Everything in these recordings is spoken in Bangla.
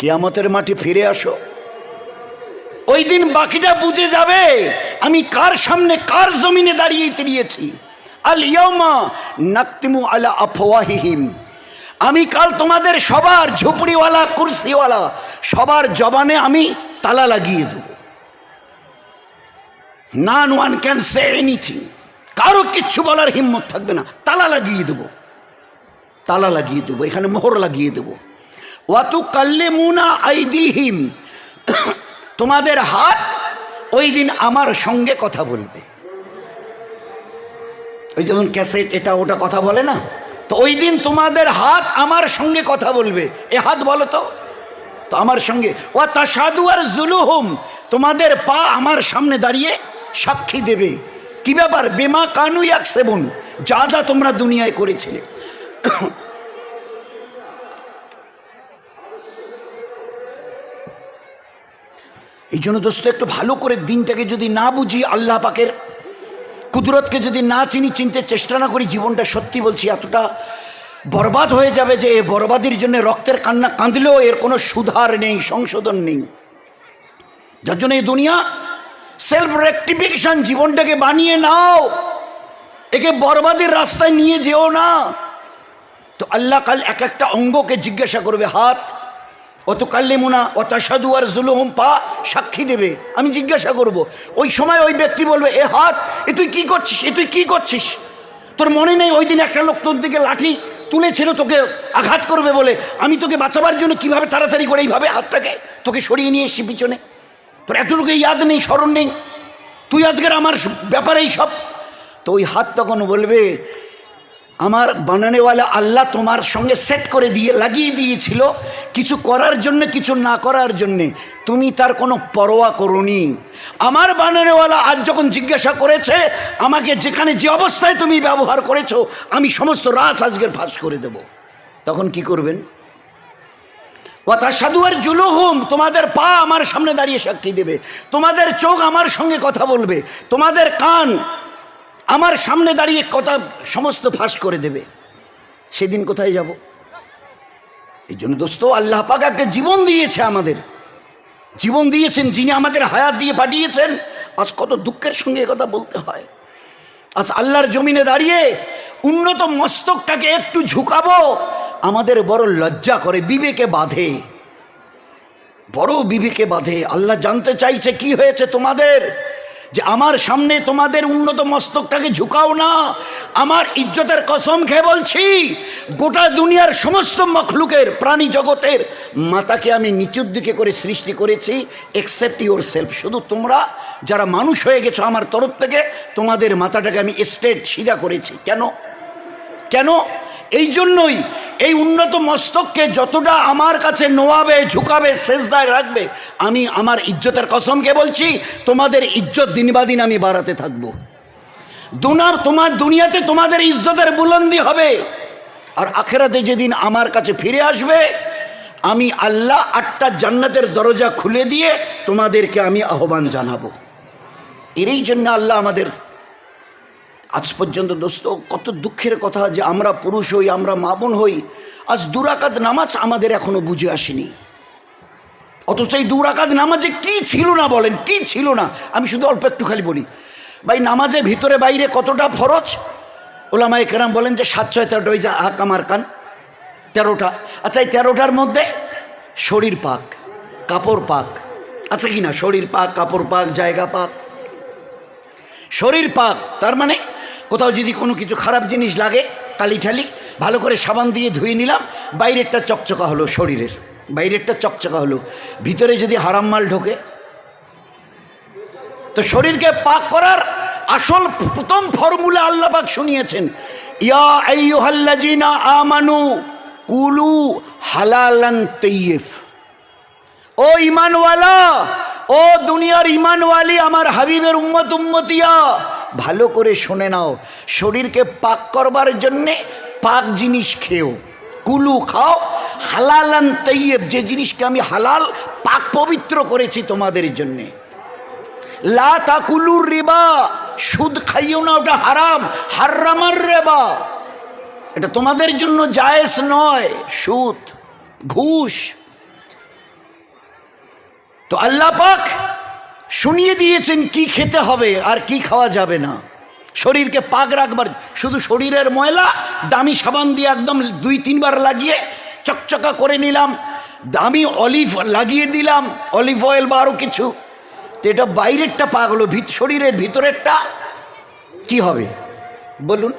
কিয়ামতের মাঠে ফিরে আসো। ওই দিন বাকিটা বুঝে যাবে আমি কার সামনে কার জমিনে দাঁড়িয়ে তিরিয়েছি। আল ইয়মা নাক্তিমু আলা আফওয়াহিহিম। আমি কাল তোমাদের সবার ঝুপড়িওয়ালা, কুরসিওয়ালা, সবার জবানে আমি তালা লাগিয়ে দেব। None one can say anything. কারও কিচ্ছু বলার হিম্মত থাকবে না। তালা লাগিয়ে দেব। তালা লাগিয়ে দেবো। এখানে মোহর লাগিয়ে দেবো। ওয়াতু কাল্লে মুনা আইদিহিম। তোমাদের হাত ওই দিন আমার সঙ্গে কথা বলবে। ওই যেমন ক্যাসেট, এটা ওটা কথা বলে না? তো ওই দিন তোমাদের হাত আমার সঙ্গে কথা বলবে। এ হাত বলো তো। তো আমার সঙ্গে। ও তা সাধু আর জুলুহুম, তোমাদের পা আমার সামনে দাঁড়িয়ে সাক্ষী দেবে। কি ব্যাপার? বেমা কানু এক সেবন যা যা তোমরা দুনিয়ায় করেছিলে। এই জন্য দোস্ত, একটু ভালো করে দিনটাকে যদি না বুঝি, আল্লাহ পাকের কুদরতকে যদি না চিনি, চিনতে চেষ্টা না করি, জীবনটা সত্যি বলছি, এতটা বরবাদ হয়ে যাবে যে এ বরবাদির জন্য রক্তের কান্না কাঁদলেও এর কোনো সুধার নেই, সংশোধন নেই। যার জন্য এই দুনিয়া সেলফ রেক্টিফিকেশন জীবনটাকে বানিয়ে নাও। একে বরবাদের রাস্তায় নিয়ে যেও না। তো আল্লাহ কাল এক একটা অঙ্গকে জিজ্ঞাসা করবে, হাত অত কাল্লিমুনা অত সাধু আর জুলুহম পা সাক্ষী দেবে। আমি জিজ্ঞাসা করব, ওই সময় ওই ব্যক্তি বলবে, এ হাত, এ তুই কী করছিস? এ তুই কী করছিস? তোর মনে নেই ওই দিন একটা লোক তোর দিকে লাঠি তুলেছিল, তোকে আঘাত করবে বলে। আমি তোকে বাঁচাবার জন্য কীভাবে তাড়াতাড়ি করে এইভাবে হাতটাকে তোকে সরিয়ে নিয়ে এসছি পিছনে? তোর এতটুকু ইয়াদ নেই, স্মরণ নেই। তুই আজকের আমার ব্যাপারে এই সব। তো ওই হাত তখন বলবে আমার বানানেওয়ালা আল্লাহ তোমার সঙ্গে সেট করে দিয়ে, লাগিয়ে দিয়েছিল। কিছু করার জন্য, কিছু না করার জন্যে। তুমি তার কোনো পরোয়া করনি। আমার বানানেওয়ালা আজ যখন জিজ্ঞাসা করেছে, আমাকে যেখানে যে অবস্থায় তুমি ব্যবহার করেছ, আমি সমস্ত রাস আজকের ফাঁস করে দেব। তখন কি করবেন? কথা সাধু আর জুলুহুম, তোমাদের পা আমার সামনে দাঁড়িয়ে সাক্ষী দেবে। তোমাদের চোখ আমার সঙ্গে কথা বলবে। তোমাদের কান আমার সামনে দাঁড়িয়ে কথা সমস্ত ফাঁস করে দেবে। সেদিন কোথায় যাব? এই জন্য দোস্ত, আল্লাহ পাক একটা জীবন দিয়েছে আমাদের। জীবন দিয়েছেন যিনি আমাদের হায়াত দিয়ে পাঠিয়েছেন। আজ কত দুঃখের সঙ্গে কথা বলতে হয়। আজ আল্লাহর জমিনে দাঁড়িয়ে উন্নত মস্তকটাকে একটু ঝুঁকাবো, আমাদের বড় লজ্জা করে, বিবেকে বাঁধে। বড় বিবেকে বাঁধে। আল্লাহ জানতে চাইছে কি হয়েছে তোমাদের। যে আমার সামনে তোমাদের উন্নত মস্তকটাকে ঝুঁকাও না, আমার ইজ্জতের কসম খেয়ে বলছি, গোটা দুনিয়ার সমস্ত মখলুকের, প্রাণী জগতের মাতাকে আমি নিচুর দিকে করে সৃষ্টি করেছি এক্সেপ্ট ইউর সেলফ শুধু তোমরা যারা মানুষ হয়ে গেছো আমার তরফ থেকে, তোমাদের মাথাটাকে আমি স্ট্রেট সিধা করেছি। কেন? কেন? এই জন্যই এই উন্নত মস্তককে যতটা আমার কাছে নোয়াবে, ঝুঁকাবে শেষদায় রাখবে, আমি আমার ইজ্জতের কসমকে বলছি, তোমাদের ইজ্জত দিন বা দিন আমি বাড়াতে থাকব। দুনার তোমার দুনিয়াতে তোমাদের ইজ্জতের বুলন্দি হবে। আর আখেরাতে যেদিন আমার কাছে ফিরে আসবে, আমি আল্লাহ আটটা জান্নাতের দরজা খুলে দিয়ে তোমাদেরকে আমি আহ্বান জানাব। এরই জন্য আল্লাহ আমাদের আজ পর্যন্ত দোস্ত, কত দুঃখের কথা যে আমরা পুরুষ হই, আমরা মা বোন হই, আজ দুরাকাত নামাজ আমাদের এখনও বুঝে আসেনি। অথচ এই দুরাকাত নামাজে কি ছিল না বলেন, কি ছিল না? আমি শুধু অল্প একটু খালি বলি। ভাই, নামাজে ভিতরে বাইরে কতটা ফরজ? ওলামাই কেরাম বলেন যে সাত ছয় তেরোটা, ওই যে আক আমার কান, তেরোটা। আচ্ছা এই তেরোটার মধ্যে শরীর পাক, কাপড় পাক। আচ্ছা কি না? শরীর পাক, কাপড় পাক, জায়গা পাক। শরীর পাক, তার মানে কোথাও যদি কোনো কিছু খারাপ জিনিস লাগে কালি ঠালি, ভালো করে সাবান দিয়ে ধুয়ে নিলাম, বাইরেরটা চকচকা হলো শরীরের, বাইরেরটা চকচকা হলো। ভিতরে যদি হারাম মাল ঢোকে, তো শরীরকে পাক করার আসল প্রথম ফর্মুলা আল্লাহ পাক শুনিয়েছেন। ইয়া আমানু কুলু হালালান তৈয়ব ও ইমানওয়ালা ও দুনিয়ার ইমানওয়ালি আমার হাবিবের উম্মত উম্মতিয়া ভালো করে শুনে নাও। শরীরকে পাক করবার জন্যে পাক জিনিস খেও। কুলু খাও। হালালান তৈয়ব যে জিনিসকে আমি হালাল, পাক পবিত্র করেছি তোমাদের জন্যে। লা তাকুলুর রিবা। সুদ খাইও না, ওটা হারাম। হারামার রেবা। এটা তোমাদের জন্য জায়েজ নয়। সুদ, ঘুষ। তো আল্লাহ পাক শুনিয়ে দিয়েছেন কি খেতে হবে আর কি খাওয়া যাবে না। শরীরকে পাক রাখবার, শুধু শরীরের ময়লা, দামি সাবান দিয়ে একদম দুই তিনবার লাগিয়ে চকচকা করে নিলাম, দামি অলিভ লাগিয়ে দিলাম, অলিভ অয়েল বা আরও কিছু। তো এটা বাইরেরটা পাক হলো ভিত শরীরের ভিতরেরটা। কি হবে? বলুন।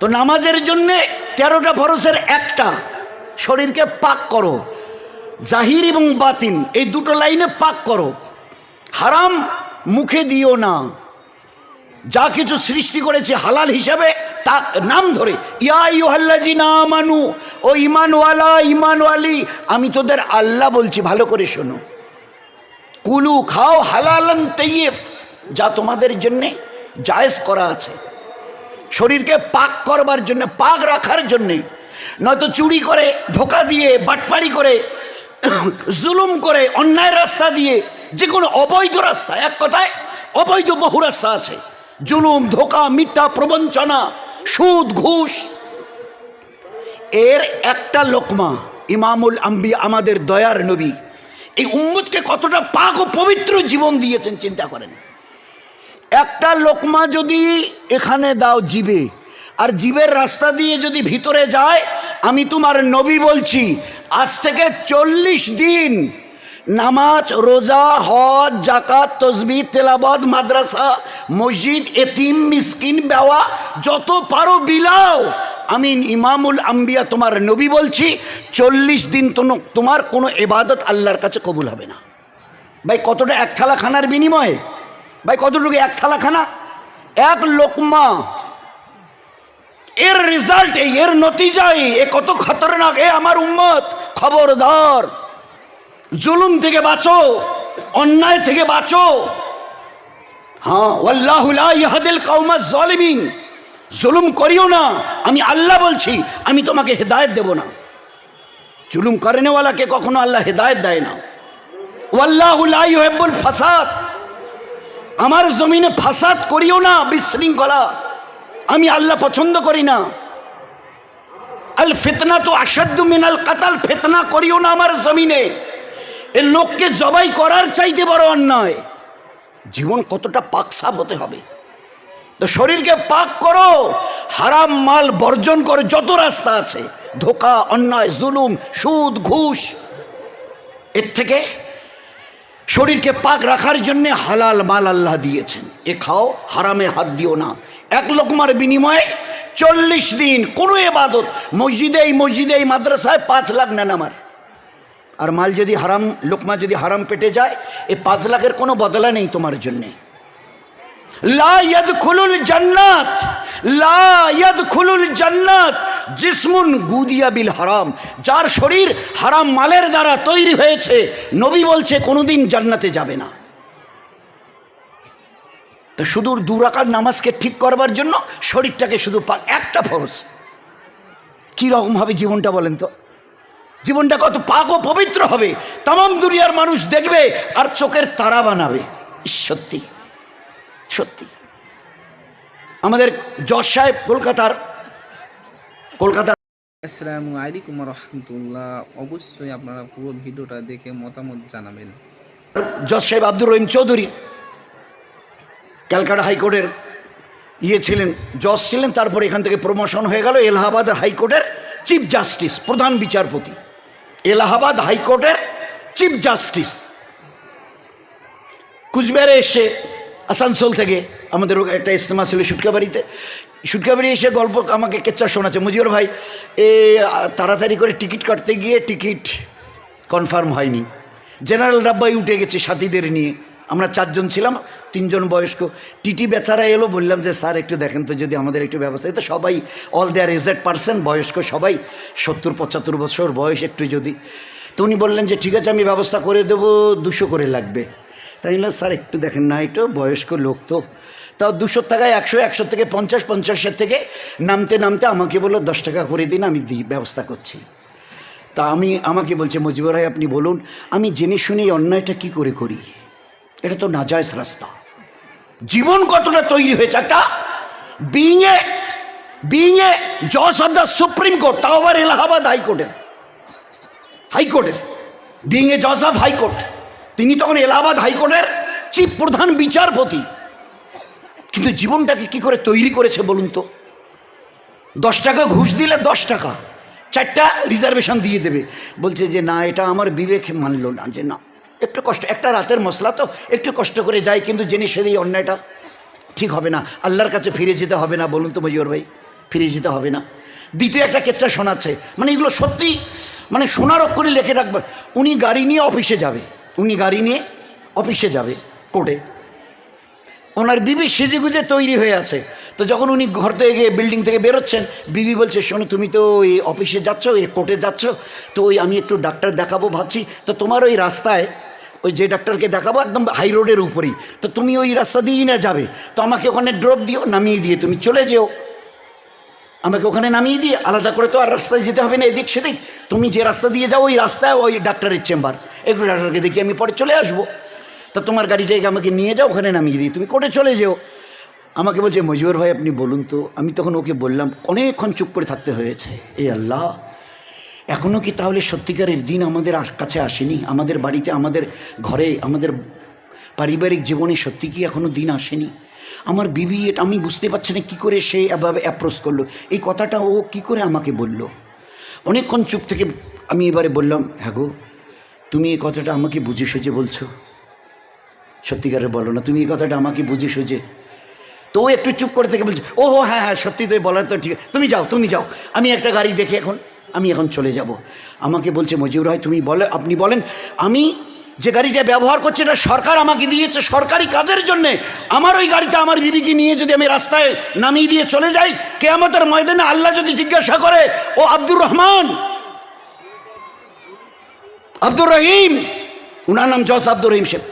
তো নামাজের জন্যে তেরোটা ফরসের একটা। শরীরকে পাক করো। জাহির এবং বাতিন এই দুটো লাইনে পাক করো। হারাম মুখে দিও না। যা কিছু সৃষ্টি করেছে হালাল হিসাবে, তা নাম ধরে। ইয়া না মানু ও ইমানওয়ালা ইমানওয়ালি আমি তোদের আল্লাহ বলছি, ভালো করে শোনো। কুলু, খাও হালালান তৈয়েফ যা তোমাদের জন্যে জায়েজ করা আছে। শরীরকে পাক করবার জন্য, পাক রাখার জন্যে। নয়তো চুরি করে, ধোকা দিয়ে বাটপাড়ি করে, জুলুম করে, অন্যায় রাস্তা দিয়ে যে কোনো অবৈধ রাস্তা, এক কথায় অবৈধ বহু রাস্তা আছে। জুলুম, ধোকা, মিথ্যা, প্রবঞ্চনা, সুদ, ঘুষ। এর একটা লোকমা, ইমামুল আম্বি, আমাদের দয়ার নবী, এই উম্মতকে কতটা পাক ও পবিত্র জীবন দিয়েছেন চিন্তা করেন। একটা লোকমা যদি এখানে দাও জীবে, আর জীবের রাস্তা দিয়ে যদি ভিতরে যায়, আমি তোমার নবী বলছি, আজ থেকে চল্লিশ দিন নামাজ, রোজা, হজ জাকাত তসবি তেলাবদ মাদ্রাসা, মসজিদ, এতিম, মিসকিন, বেওয়া, যত পারো বিলাও। আমি ইমামুল আম্বিয়া তোমার নবী বলছি, চল্লিশ দিন তোমার কোনো এবাদত আল্লাহর কাছে কবুল হবে না। ভাই, কতটা এক থালা খানার বিনিময়ে? ভাই, কতটুকু এক থালা খানা? এক লোকমা। এর রেজাল্ট এর নতিজাই, এ কত খতরনাক, এ আমার উম্মত। খবরদার। জুলুম থেকে বাঁচো, অন্যায় থেকে বাঁচো। হ্যাঁ জুলুম করিও না, আমি আল্লাহ বলছি, আমি তোমাকে হেদায়ত দেব না। জুলুম করেনেওয়ালাকে কখনো আল্লাহ হেদায়ত দেয় না। ওয়াল্লাহুল ফাসাদ। আমার জমিনে ফাসাদ করিও না, বিশৃঙ্খলা। আমি আল্লাহ পছন্দ করি না। আল ফেতনা তো আসাদ্দ মিনাল কাতাল, ফেতনা করিও না আমার জমিনে। এ লোককে জবাই করার চাইতে বড় অন্যায়। জীবন কতটা পাক সাফ হতে হবে। তো শরীরকে পাক করো, হারাম মাল বর্জন করে, যত রাস্তা আছে, ধোকা, অন্যায়, জুলুম, সুদ, ঘুষ। এর থেকে শরীরকে পাক রাখার জন্য হালাল মাল আল্লাহ দিয়েছেন। এ খাও, হারামে হাত দিও না। এক লোকমার বিনিময়ে চল্লিশ দিন কোনো এবাদত মসজিদে এই মসজিদে এই মাদ্রাসায় পাঁচ লাখ নেন আমার। আর মাল যদি হারাম লোকমা যদি হারাম পেটে যায়, এ পাঁচ লাখের কোনো বদলা নেই তোমার জন্যে। খুলুল জান্নাত খুলুল জান্নাত, জিসমুন হারাম। যার শরীর হারাম মালের দ্বারা তৈরি হয়েছে, নবী বলছে কোনোদিন জান্নাতে যাবে না। তো শুধু দুরাকার নামাজকে ঠিক করবার জন্য শরীরটাকে শুধু একটা ফরজ। কীরকম হবে জীবনটা বলেন তো? জীবনটা কত পাক ও পবিত্র হবে। তাম দুনিয়ার মানুষ দেখবে আর চোখের তারা বানাবে। সত্যি। সত্যি। আমাদের জজ সাহেব কলকাতার কলকাতার আসসালামু আলাইকুম রহমতুল্লাহ। অবশ্যই আপনারা পুরো ভিডিওটা দেখে মতামত জানাবেন। জজ সাহেব আব্দুর রহিম চৌধুরী ক্যালকাটা হাইকোর্টের ইয়ে ছিলেন জজ ছিলেন তারপর এখান থেকে প্রমোশন হয়ে গেল এলাহাবাদ হাইকোর্টের চিফ জাস্টিস প্রধান বিচারপতি। এলাহাবাদ হাইকোর্টের চিফ জাস্টিস। কুচবিহারে এসে, আসানসোল থেকে আমাদের একটা ইস্তেমা ছিল সুটকাবাড়িতে। সুটকাবাড়ি এসে গল্প আমাকে কেচ্চা শোনাচ্ছে। মুজিবর ভাই, এ, তাড়াতাড়ি করে টিকিট কাটতে গিয়ে টিকিট কনফার্ম হয়নি। জেনারেল ডাব্বাই উঠে গেছে সাথীদের নিয়ে। আমরা চারজন ছিলাম, তিনজন বয়স্ক। টিটি বেচারা এলো, বললাম যে, স্যার, একটু দেখেন তো যদি আমাদের একটু ব্যবস্থা। তো সবাই অল দেয়ার এজেড পার্সন বয়স্ক সবাই, সত্তর, পঁচাত্তর বছর বয়স একটু যদি। তো উনি বললেন যে, ঠিক আছে, আমি ব্যবস্থা করে দেবো, দুশো করে লাগবে। তাই না স্যার, একটু দেখেন না, একটু বয়স্ক লোক তো। তাও দুশো টাকায় একশো একশো থেকে পঞ্চাশ, পঞ্চাশের থেকে নামতে নামতে আমাকে বলল, দশ টাকা করে দিন, আমি দিই, ব্যবস্থা করছি। তা আমি, আমাকে বলছে, মজিবর ভাই, আপনি বলুন, আমি জেনে শুনে অন্যায়টা কি করে করি? এটা তো নাজায়জ রাস্তা। জীবন কতটা তৈরি হয়েছে একটা বিং এ বিং এ জজ অফ দ্য সুপ্রিম কোর্ট তাও আবার এলাহাবাদ হাইকোর্টের হাইকোর্টের বিং এ জজ অফ হাইকোর্ট তিনি তখন এলাহাবাদ হাইকোর্টের চিফ প্রধান বিচারপতি। কিন্তু জীবনটাকে কি করে তৈরি করেছে বলুন তো? দশ টাকা ঘুষ দিলে দশ টাকা, চারটা রিজার্ভেশন দিয়ে দেবে। বলছে যে, না, এটা আমার বিবেক মানলো না যে, না। একটু কষ্ট, একটা রাতের মশলা তো একটু কষ্ট করে যাই কিন্তু জেনে সে এই অন্যায়টা ঠিক হবে না। আল্লাহর কাছে ফিরে যেতে হবে না, বলুন তো মজিবর ভাই, ফিরে যেতে হবে না। দ্বিতীয় একটা কেচ্চা শোনাচ্ছে মানে এগুলো সত্যি মানে সোনার অক্ষরে লেখে রাখবে, উনি গাড়ি নিয়ে অফিসে যাবে, উনি গাড়ি নিয়ে অফিসে যাবে কোর্টে। ওনার বিবি সেজে গুজে তৈরি হয়ে আছে। তো যখন উনি ঘর থেকে গিয়ে বিল্ডিং থেকে বেরোচ্ছেন, বিবি বলছে, শোনো, তুমি তো ওই অফিসে যাচ্ছ ওই কোর্টে যাচ্ছ, তো ওই আমি একটু ডাক্তার দেখাবো ভাবছি, তো তোমার ওই রাস্তায় ওই যে ডাক্তারকে দেখাবো একদম হাই রোডের উপরেই। তো তুমি ওই রাস্তা দিয়েই না যাবে। তো আমাকে ওখানে ড্রপ দিও, নামিয়ে দিয়ে তুমি চলে যেও। আমাকে ওখানে নামিয়ে দিয়ে আলাদা করে তো আর রাস্তায় যেতে হবে না এদিক সেদিক। তুমি যে রাস্তা দিয়ে যাও ওই রাস্তায় ওই ডাক্তারের চেম্বার একটু ডাক্তারকে দেখি আমি পরে চলে আসব। তা তোমার গাড়িটাকে আমাকে নিয়ে যাও, ওখানে নামিয়ে দিই তুমি কোর্টে চলে যেও। আমাকে বলছে, মজিবর ভাই, আপনি বলুন তো। আমি তখন ওকে বললাম, অনেকক্ষণ চুপ করে থাকতে হয়েছে। এই আল্লাহ এখনও কি তাহলে সত্যিকারের দিন আমাদের কাছে আসেনি? আমাদের বাড়িতে, আমাদের ঘরে, আমাদের পারিবারিক জীবনে সত্যি কি এখনও দিন আসেনি? আমার বিবি এটা আমি বুঝতে পারছি না কী করে সে এভাবে অ্যাপ্রোচ করল। এই কথাটা ও কি করে আমাকে বলল? অনেকক্ষণ চুপ থেকে আমি এবারে বললাম হ্যাঁ গো, তুমি এই কথাটা আমাকে বুঝে সুঝে বলছো। সত্যিকারে বলো না, তুমি এই কথাটা আমাকে বুঝে সুঝে। তো ও একটু চুপ করে থেকে বলছে ও হ্যাঁ হ্যাঁ সত্যি তো বলার তো ঠিক। তুমি যাও তুমি যাও। আমি একটা গাড়ি দেখি এখন। আমি এখন চলে যাব। আমাকে বলছে, মজিবুর ভাই, তুমি বলে, আপনি বলেন, আমি যে গাড়িটা ব্যবহার করছে, এটা সরকার আমাকে দিয়েছে, সরকারি কাজের জন্যে। আমার ওই গাড়িটা আমার বিবিকে নিয়ে যদি আমি রাস্তায় নামিয়ে দিয়ে চলে যাই, কেয়ামতের ময়দানে আল্লাহ যদি জিজ্ঞাসা করে, ও আব্দুর রহমান, আব্দুর রহিম? উনার নাম জস আব্দুর রহিম শেখ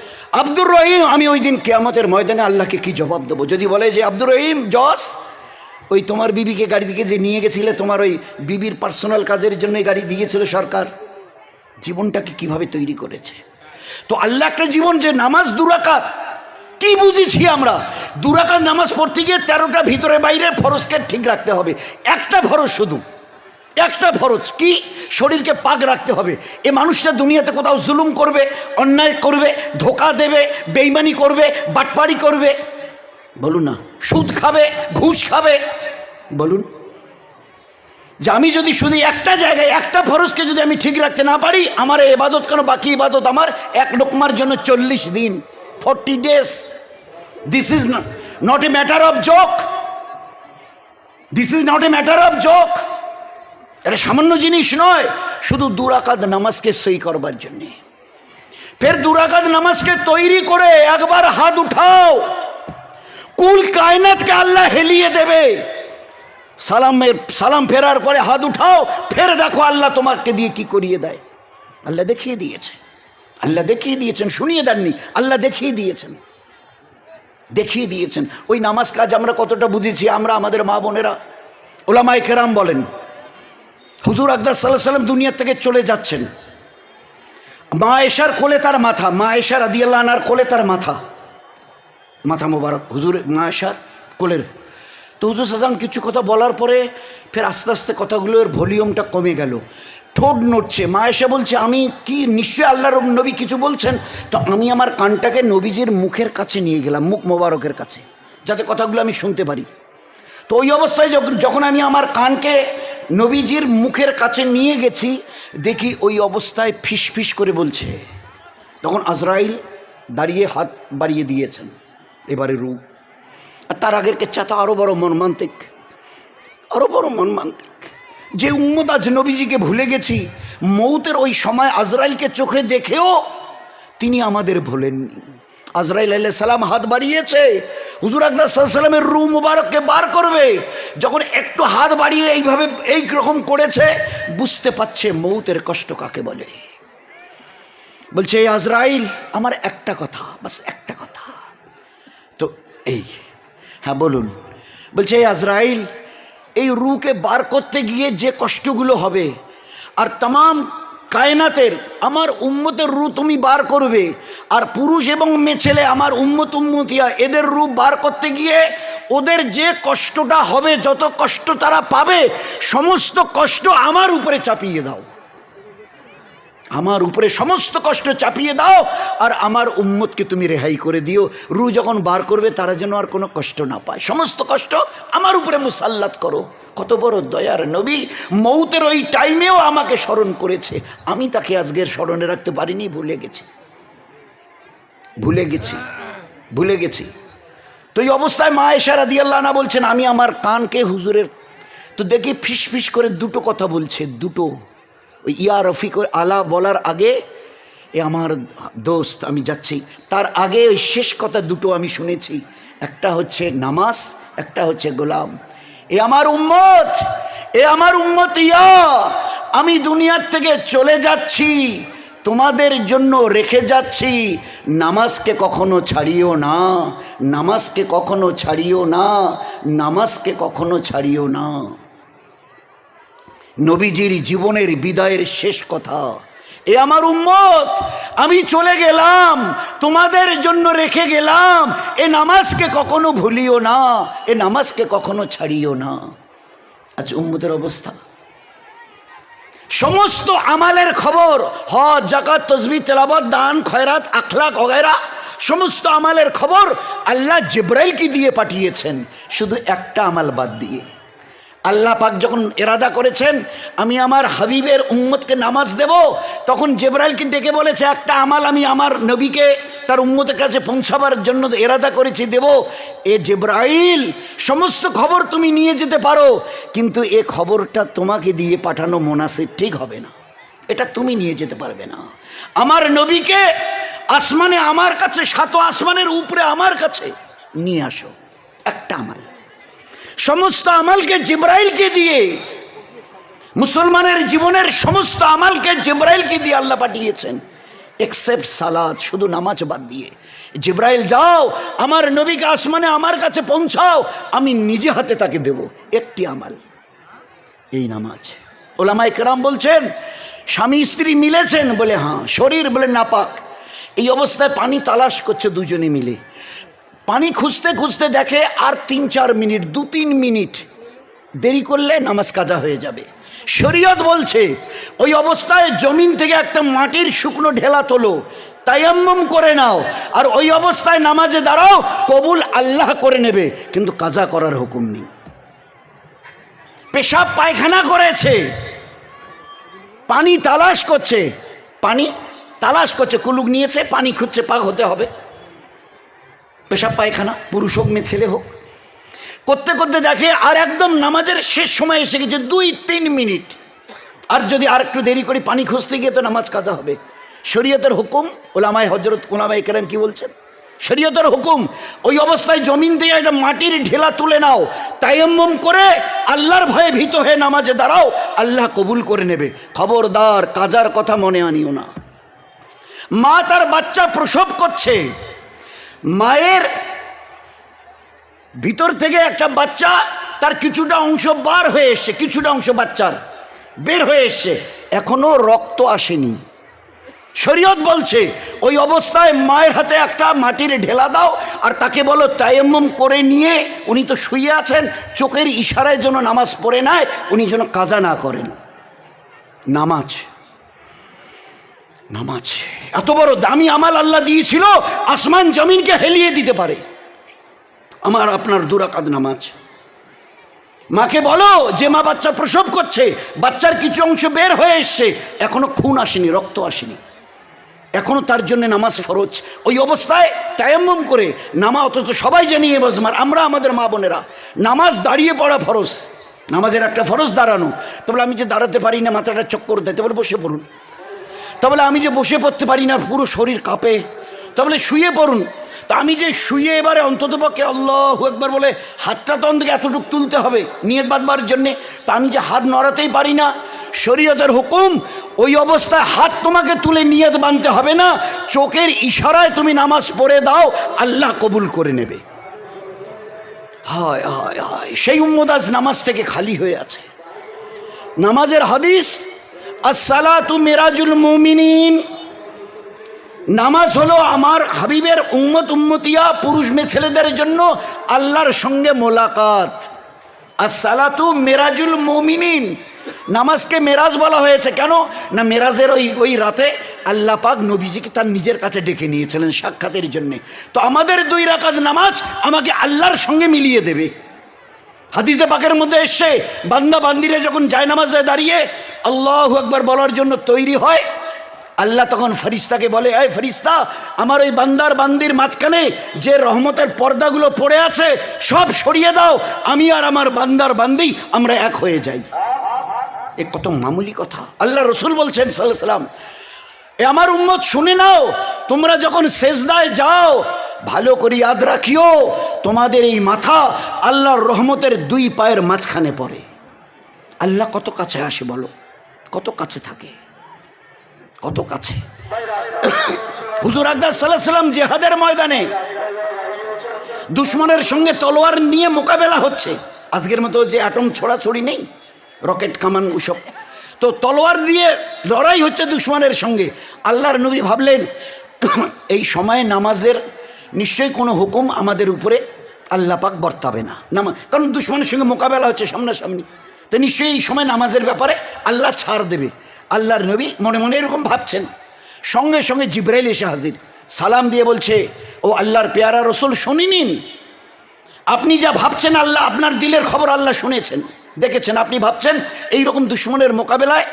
আব্দুর রহিম, আমি ওই দিন কেয়ামতের ময়দানে আল্লাহকে কি জবাব দেবো? যদি বলে যে, আব্দুর রহিম জস ওই তোমার বিবিকে গাড়ি দিকে যে নিয়ে গেছিলে, তোমার ওই বিবির পার্সোনাল কাজের জন্য গাড়ি দিয়েছিল সরকার? জীবনটাকে কীভাবে তৈরি করেছে? তো আল্লাহ একটা জীবন যে নামাজ দুরাকাত, কি বুঝেছি আমরা? দুরাকাত নামাজ পড়তে গিয়ে তেরোটা ভিতরে বাইরে ফরজকে ঠিক রাখতে হবে। একটা ফরজ শুধু। একটা ফরজ কি? শরীরকে পাক রাখতে হবে। এ মানুষটা দুনিয়াতে কোথাও জুলুম করবে, অন্যায় করবে, ধোকা দেবে, বেইমানি করবে, বাটপাড়ি করবে। বলুন না। সুদ খাবে, ঘুষ খাবে। বলুন, যে আমি যদি শুধু একটা জায়গায়, একটা ফরজকে যদি আমি ঠিক রাখতে না পারি, আমার এই ইবাদত কেন? বাকি ইবাদত আমার এক লোকমার জন্য চল্লিশ দিন, forty days. This is not a matter of joke this is not a matter of joke এটা সামান্য জিনিস নয়, শুধু দুরাকাত নামাজকে সই করবার জন্যে। ফের দুরাকাত নামাজকে তৈরি করে একবার হাত উঠাও। কুল কায়নাতকে আল্লাহ হেলিয়ে দেবে। সালামের সালাম ফেরার পরে হাত উঠাও, ফের দেখো আল্লাহ তোমাকে দিয়ে কি করিয়ে দেয়। আল্লাহ দেখিয়ে দিয়েছে। আল্লাহ দেখিয়ে দিয়েছেন, শুনিয়ে দেননি। আল্লাহ দেখিয়ে দিয়েছেন। দেখিয়ে দিয়েছেন। ওই নামাজ কাজ আমরা কতটা বুঝেছি, আমরা আমাদের মা বোনেরা। ওলামাই কেরাম বলেন, হুজুর আকদার সাল্লাহ সাল্লাম দুনিয়ার থেকে চলে যাচ্ছেন। মা এশার কোলে তার মাথা, মা এশার আদিয়াল্লাহ আনার কোলে তার মাথা। মাথা মোবারক। হুজুর মা এশার কোলের। তো হুজুর সাজান কিছু কথা বলার পরে ফের আস্তে আস্তে কথাগুলোর ভলিউমটা কমে গেল। ঠোঁট নড়ছে। মা এসে বলছে, আমি কি নিশ্চয়ই আল্লাহর নবী কিছু বলছেন? তো আমি আমার কানটাকে নবীজির মুখের কাছে নিয়ে গেলাম, মুখ মোবারকের কাছে, যাতে কথাগুলো আমি শুনতে পারি। তো ওই অবস্থায় যখন যখন আমি আমার কানকে নবীজির মুখের কাছে নিয়ে গেছি, দেখি ওই অবস্থায় ফিস ফিস করে বলছে। তখন আজরাইল দাঁড়িয়ে হাত বাড়িয়ে দিয়েছেন। এবারে রূপ। আর তার আগের কেচ্ছাটা আরও বড় মর্মান্তিক। আরও বড় মর্মান্তিক। যে উম্মত আজ নবীজিকে ভুলে গেছি, মৌতের ওই সময় আজরাইলকে চোখে দেখেও তিনি আমাদের ভোলেননি। আজরাইল আল্লাহ সালাম হাত বাড়িয়েছে, হুজুর আকদার সাল্লামের রু মুবারককে বার করবে, যখন একটু হাত বাড়িয়ে এইভাবে এই রকম করেছে, বুঝতে পারছে মৌতের কষ্ট কাকে বলে। বলছে, এই আজরাইল, আমার একটা কথা, বাস একটা কথা। তো এই হ্যাঁ বলুন। বলছে, এই আজরাইল, এই রুকে বার করতে গিয়ে যে কষ্টগুলো হবে, আর তাম কায়নাতের আমার উম্মতের রু তুমি বার করবে, আর পুরুষ এবং মেয়ে ছেলে আমার উম্মত উম্মতিয়া, এদের রূপ বার করতে গিয়ে ওদের যে কষ্টটা হবে, যত কষ্ট তারা পাবে, সমস্ত কষ্ট আমার উপরে চাপিয়ে দাও। আমার উপরে সমস্ত কষ্ট চাপিয়ে দাও আর আমার উম্মতকে তুমি রেহাই করে দিও। রু যখন বার করবে, তারা যেন আর কোনো কষ্ট না পায়। সমস্ত কষ্ট আমার উপরে মুসাল্লাত করো। কত বড় দয়ার নবী। মৌতের ওই টাইমেও আমাকে স্মরণ করেছে। আমি তাকে আজকের স্মরণে রাখতে পারিনি, ভুলে গেছি। ভুলে গেছি। ভুলে গেছি। তো এই অবস্থায় মা এশারা দিয়াল্লাহ না বলছেন, আমি আমার কানকে হুজুরের তো দেখি ফিস ফিস করে দুটো কথা বলছে, দুটো। ওই ইয়া রফিক আলা বলার আগে, এ আমার দোস্ত, আমি যাচ্ছি। তার আগে ওই শেষ কথা দুটো আমি শুনেছি। একটা হচ্ছে নামাজ, একটা হচ্ছে গোলাম। এ আমার উম্মত, এ আমার উম্মত ইয়া, আমি দুনিয়ার থেকে চলে যাচ্ছি, তোমাদের জন্য রেখে যাচ্ছি। নামাজকে কখনো ছাড়িও না, নামাজকে কখনো ছাড়িও না, নামাজকে কখনো ছাড়িও না। নবীজির জীবনের বিদায়ের শেষ কথা। এ আমার উম্মত, আমি চলে গেলাম, তোমাদের জন্য রেখে গেলাম, এ নামাজকে কখনো ভুলিও না, এ নামাজকে কখনো ছাড়িও না। আজ উম্মতের অবস্থা। সমস্ত আমালের খবর, হজ জাকাত তসবি তেলাবত দান, খয়রাত, আখলাক অগেরা সমস্ত আমালের খবর আল্লাহ জিব্রাইলকে দিয়ে পাঠিয়েছেন। শুধু একটা আমাল বাদ দিয়ে। আল্লাহ পাক যখন এরাদা করেছেন, আমি আমার হাবিবের উম্মতকে নামাজ দেব, তখন জেব্রাইলকে ডেকে বলেছে, একটা আমাল আমি আমার নবীকে তার উম্মতের কাছে পৌঁছাবার জন্য এরাদা করেছি, দেব। এ জেব্রাইল, সমস্ত খবর তুমি নিয়ে যেতে পারো, কিন্তু এ খবরটা তোমাকে দিয়ে পাঠানো মোনাসিব ঠিক হবে না। এটা তুমি নিয়ে যেতে পারবে না। আমার নবীকে আসমানে আমার কাছে, সাত আসমানের উপরে আমার কাছে নিয়ে আসো। একটা আমাল। সমস্ত আমালকে জিব্রাইলকে দিয়ে, মুসলমানের জীবনের সমস্ত আমালকে জিব্রাইলকে দিয়ে আল্লাহ পাঠিয়েছেন এক্সেপ্ট সালাদ, শুধু নামাজ বাদ দিয়ে। জিব্রাইল, যাও, আমার নবীকে আসমানে আমার কাছে পৌঁছাও, আমি নিজে হাতে তাকে দেব, একটি আমাল। এই নামাজ। ওলামাই কেরাম বলছেন, স্বামী স্ত্রী মিলেছেন? বলে হ্যাঁ। শরীর বলে, নাপাক। এই অবস্থায় পানি তালাশ করছে দুজনে মিলে। পানি খুঁজতে খুঁজতে দেখে আর তিন চার মিনিট, দু তিন মিনিট দেরি করলে নামাজ কাজা হয়ে যাবে। শরীয়ত বলছে, ওই অবস্থায় জমিন থেকে একটা মাটির শুকনো ঢেলা তোলো, তায়াম্মম করে নাও, আর ওই অবস্থায় নামাজে দাঁড়াও, কবুল আল্লাহ করে নেবে, কিন্তু কাজা করার হুকুম নেই। পেশাব পায়খানা করেছে, পানি তালাশ করছে, পানি তালাশ করছে কুলুক নিয়েছে, পানি খুঁজছে, পাক হতে হবে। পেশাব পায়খানা, পুরুষ হোক, মেয়ে, ছেলে হোক। করতে করতে দেখে আর একদম নামাজের শেষ সময় এসে গেছে দুই, তিন মিনিট। আর যদি আর একটু দেরি করে পানি খুঁজতে গিয়ে তো নামাজ কাজা হবে। শরীয়তের হুকুম ওলামাই হজরত কোলামাই কেরাম কি বলছেন? শরীয়তের হুকুম, ওই অবস্থায় জমিন দিয়ে একটা মাটির ঢেলা তুলে নাও, তায়াম্মম করে আল্লাহর ভয়ে ভীত হয়ে নামাজে দাঁড়াও, আল্লাহ কবুল করে নেবে। খবরদার, কাজার কথা মনে আনিও না। মা তার বাচ্চা প্রসব করছে। মায়ের ভিতর থেকে একটা বাচ্চা, তার কিছুটা অংশ বার হয়ে এসছে, কিছুটা অংশ বাচ্চার বের হয়ে এসছে। এখনও রক্ত আসেনি। শরীয়ত বলছে, ওই অবস্থায় মায়ের হাতে একটা মাটির ঢেলা দাও আর তাকে বলো, তায়াম্মম করে নিয়ে উনি তো শুয়ে আছেন, চোখের ইশারায় যেন নামাজ পড়ে নেয় উনি যেন কাজা না করেন। নামাজ। নামাজ এত বড় দামি আমাল আল্লাহ দিয়েছিল, আসমান জমিনকে হেলিয়ে দিতে পারে। আমার আপনার দুরাকাত নামাজ। মাকে বলো যে মা বাচ্চা প্রসব করছে, বাচ্চার কিছু অংশ বের হয়ে এসছে, এখনও খুন আসেনি, রক্ত আসেনি। এখনও তার জন্য নামাজ ফরজ। ওই অবস্থায় টায়াম্মম করে নামা অথচ সবাই জানিয়ে বজমার আমরা আমাদের মা বোনেরা, নামাজ দাঁড়িয়ে পড়া ফরজ। নামাজের একটা ফরজ দাঁড়ানো। তবে আমি যে দাঁড়াতে পারি না, মাথাটা চক্কর দিতে বলে বসে পড়ুন। তাহলে আমি যে বসে পড়তে পারি না পুরো শরীর কাঁপে। তাহলে শুয়ে পড়ুন। তা আমি যে শুয়ে এবারে অন্তত পক্ষে আল্লাহ একবার বলে হাতটা তো এতটুকু তুলতে হবে নিয়ত বাঁধবার জন্যে। তা আমি যে হাত নড়াতেই পারি না, শরীয়তের হুকুম, ওই অবস্থায় হাত তোমাকে তুলে নিয়ত বাঁধতে হবে না। চোখের ইশারায় তুমি নামাজ পড়ে দাও, আল্লাহ কবুল করে নেবে। হায় হায় হায়, সেই উম্মদাস নামাজ থেকে খালি হয়ে আছে। নামাজের হাদিস আসসালাতু মেরাজুল মুমিনিন। নামাজ হলো আমার হাবিবের উম্মত উম্মতিয়া পুরুষ মেয়ে ছেলেদের জন্য আল্লাহর সঙ্গে মোলাকাত। আর সালাতু মেরাজুল মমিনিন। নামাজকে মেরাজ বলা হয়েছে কেন? না মেরাজের ওই ওই রাতে আল্লাহ পাক নবীজিকে তার নিজের কাছে ডেকে নিয়েছিলেন সাক্ষাতের জন্যে। তো আমাদের দুই রাকাত নামাজ আমাকে আল্লাহর সঙ্গে মিলিয়ে দেবে। হাদিসে পাকের মধ্যে এসছে, বান্দা বান্দিরে যখন জায়নামাজে দাঁড়িয়ে আল্লাহ একবার বলার জন্য তৈরি হয়। আল্লাহ তখন ফরিস্তাকে বলে, এই ফরিস্তা, আমার ওই বান্দার বান্দির মাঝখানে যে রহমতের পর্দাগুলো পড়ে আছে, সব সরিয়ে দাও। আমি আর আমার বান্দার বান্দি, আমরা এক হয়ে যাই। এ কত মামুলি কথা। আল্লাহ রসুল বলছেন সাল্লাহ সাল্লাম এ আমার উম্মত, শুনে নাও, তোমরা যখন শেষদায় যাও, ভালো করে ইয়াদ রাখিও, তোমাদের এই মাথা আল্লাহর রহমতের দুই পায়ের মাঝখানে পড়ে। আল্লাহ কত কাছে আসে বলো? কত কাছে থাকে? কত কাছে? হুজুর আকদার সাল্লাহ সাল্লাম জেহাদের ময়দানে দুশ্মনের সঙ্গে তলোয়ার নিয়ে মোকাবেলা হচ্ছে। আজকের মতো যে অ্যাটম ছোড়াছড়ি নেই, রকেট কামান ওসব। তো তলোয়ার দিয়ে লড়াই হচ্ছে দুশ্মনের সঙ্গে। আল্লাহর নবী ভাবলেন, এই সময়ে নামাজের নিশ্চয়ই কোনো হুকুম আমাদের উপরে আল্লাহ পাক বর্তাবে না। নামা কারণ দুশ্মনের সঙ্গে মোকাবেলা হচ্ছে সামনাসামনি। তো নিশ্চয়ই এই সময় নামাজের ব্যাপারে আল্লাহ ছাড় দেবে। আল্লাহর নবী মনে মনে এরকম ভাবছেন। সঙ্গে সঙ্গে জিব্রাইল এসে হাজির। সালাম দিয়ে বলছে, ও আল্লাহর পেয়ারা রসুল, শুনি নিন। আপনি যা ভাবছেন আল্লাহ, আপনার দিলের খবর আল্লাহ শুনেছেন। দেখেছেন, আপনি ভাবছেন এই রকম দুশ্মনের মোকাবেলায়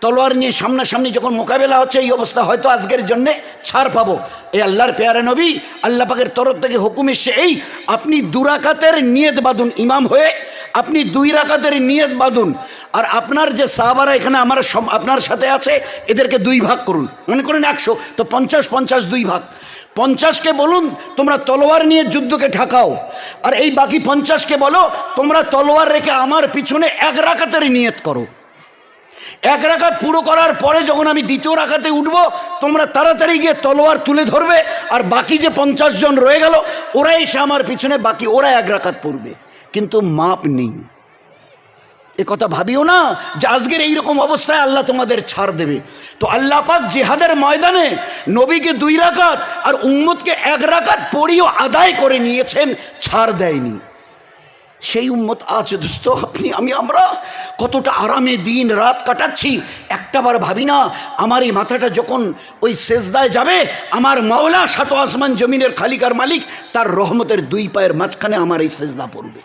তলোয়ার নিয়ে সামনাসামনি যখন মোকাবেলা হচ্ছে, এই অবস্থা হয়তো আজকের জন্যে ছাড় পাবো। এই আল্লাহর পেয়ারা নবী, আল্লাহ পাকের তরফ থেকে হুকুম এসছে, এই, আপনি দুরাকাতের নিয়ত বাঁধুন, ইমাম হয়ে আপনি দুই রাকাতের নিয়ত বাঁধুন, আর আপনার যে সাহাবারা এখানে আমার আপনার সাথে আছে, এদেরকে দুই ভাগ করুন। মনে করেন একশো, তো পঞ্চাশ পঞ্চাশ দুই ভাগ। পঞ্চাশকে বলুন, তোমরা তলোয়ার নিয়ে যুদ্ধকে ঠেকাও। আর এই বাকি পঞ্চাশকে বলো, তোমরা তলোয়ার রেখে আমার পিছনে এক রাকাতের নিয়ত করো। এক রাকাত পুরো করার পরে যখন আমি দ্বিতীয় রাখাতে উঠবো, তোমরা তাড়াতাড়ি গিয়ে তলোয়ার তুলে ধরবে, আর বাকি যে পঞ্চাশ জন রয়ে গেল ওরা এসে আমার পিছনে, বাকি ওরা এক রাকাত পড়বে। কিন্তু মাপ নেই। এ কথা ভাবিও না যে আজকের এইরকম অবস্থায় আল্লাহ তোমাদের ছাড় দেবে। তো আল্লাহ পাক জেহাদের ময়দানে নবীকে দুই রাকাত আর উম্মতকে এক রাকাত পড়িও আদায় করে নিয়েছেন, ছাড় দেয়নি। সেই উম্মত আছে দোস্ত আপনি, আমি, আমরা কতটা আরামে দিন রাত কাটাচ্ছি একটাবার ভাবি না, আমার এই মাথাটা যখন ওই সেজদায় যাবে, আমার মাওলা সাত আসমান জমিনের খালিকার মালিক, তার রহমতের দুই পায়ের মাঝখানে আমার এই সেজদা পড়বে।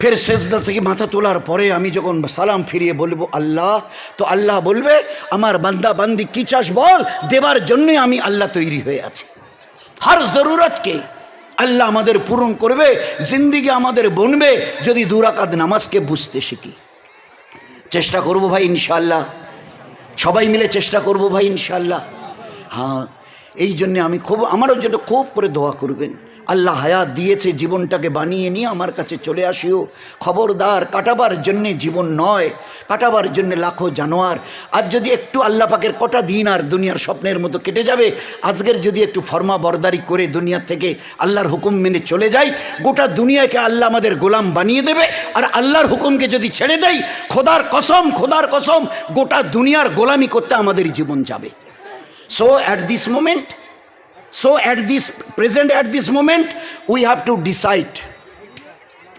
ফের সেজদা থেকে মাথা তোলার পরে আমি যখন সালাম ফিরিয়ে বলব আল্লাহ, তো আল্লাহ বলবে, আমার বান্দা, বান্দি, কি চাস বল? দেবার জন্যই আমি আল্লাহ তৈরি হয়ে আছি। হর জরুরতকে আল্লাহ আমাদের পূরণ করবে, জিন্দিগি আমাদের বনবে যদি দুরাকাত নামাজকে বুঝতে শিখি। চেষ্টা করব ভাই ইনশাল্লাহ সবাই মিলে চেষ্টা করব ভাই ইনশাল্লাহ হ্যাঁ এই জন্যে আমি খুব, আমারও জন্য খুব করে দোয়া করবেন। আল্লাহ হায়াত দিয়েছে জীবনটাকে বানিয়ে নিয়ে আমার কাছে চলে আসিও। খবরদার কাটাবার জন্যে জীবন নয় কাটাবার জন্য লাখো জানোয়ার। আর যদি একটু আল্লাহ পাকের কটা দিন আর দুনিয়ার স্বপ্নের মতো কেটে যাবে আজকের যদি একটু ফর্মা বরদারি করে দুনিয়ার থেকে আল্লাহর হুকুম মেনে চলে যাই গোটা দুনিয়াকে আল্লাহ আমাদের গোলাম বানিয়ে দেবে আর আল্লাহর হুকুমকে যদি ছেড়ে দেই খোদার কসম খোদার কসম গোটা দুনিয়ার গোলামি করতে আমাদের জীবন যাবে। So at this moment, so at this present at this moment, we have to decide.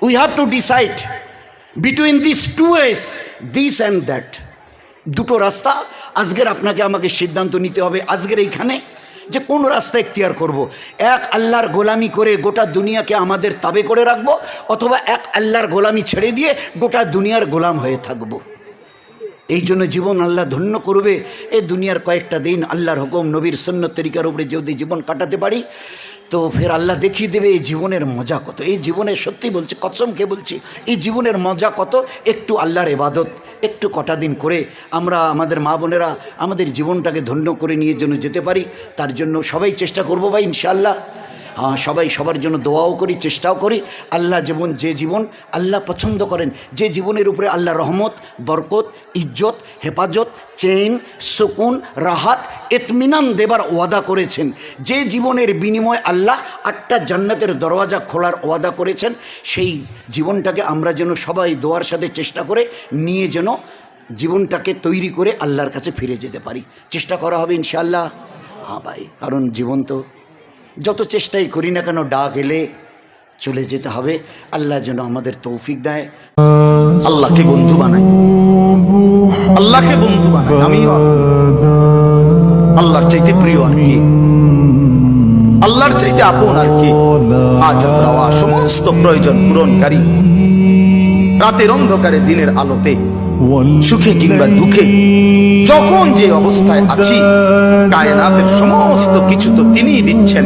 We have to decide between these two ways, this and that. দুটো রাস্তা আজকের আপনাকে আমাকে সিদ্ধান্ত নিতে হবে আজকের এইখানে যে কোন রাস্তা এখতিয়ার করব। এক আল্লাহর গোলামি করে গোটা দুনিয়াকে আমাদের তাবে করে রাখব অথবা এক আল্লাহর গোলামি ছেড়ে দিয়ে গোটা দুনিয়ার গোলাম হয়ে থাকব এই জন্য জীবন আল্লাহ ধন্য করবে। এ দুনিয়ার কয়েকটা দিন আল্লাহর হুকুম, নবীর সন্ন্যত তরিকার উপরে যদি জীবন কাটাতে পারি, তো ফের আল্লাহ দেখিয়ে দেবে এই জীবনের মজা কত। এই জীবনের সত্যি বলছি কসমকে বলছি, এই জীবনের মজা কত? একটু আল্লাহর এবাদত একটু কটা দিন করে আমরা আমাদের মা বোনেরা আমাদের জীবনটাকে ধন্য করে নিয়ে যেন যেতে পারি, তার জন্য সবাই চেষ্টা করব ভাই, ইনশাআল্লাহ। হ্যাঁ সবাই সবার জন্য দোয়াও করি, চেষ্টাও করি। আল্লাহ যেমন যে জীবন আল্লাহ পছন্দ করেন, যে জীবনের উপরে আল্লাহ রহমত, বরকত ইজ্জত, হেফাজত, চেইন, সুকুন, রাহাত, এতমিনান দেবার ওয়াদা করেছেন। যে জীবনের বিনিময় আল্লাহ আটটা জান্নাতের দরওয়াজা খোলার ওয়াদা করেছেন, সেই জীবনটাকে আমরা যেন সবাই দোয়ার সাথে চেষ্টা করে নিয়ে যেন জীবনটাকে তৈরি করে আল্লাহর কাছে ফিরে যেতে পারি। চেষ্টা করা হবে ইনশাআল্লাহ। হ্যাঁ ভাই, কারণ জীবন তো যত চেষ্টাই করি না কেন, ডাক এলে চলে যেতে হবে। আল্লাহ যেন আমাদের তৌফিক দেয়। আল্লাহকে বন্ধু বানাই আল্লাহকে বন্ধু বানাই আমি আল্লাহর চাইতে প্রিয় আর কি। আল্লাহর চাইতে আপন আর কি। আজ রাওয়া সমস্ত প্রয়োজন পূরণকারী। রাতের অন্ধকারে দিনের আলোতে, সুখে কিংবা দুঃখে, যখন যে অবস্থায় আছি, কায়নাতের সমস্ত কিছু তো তিনিই দিচ্ছেন।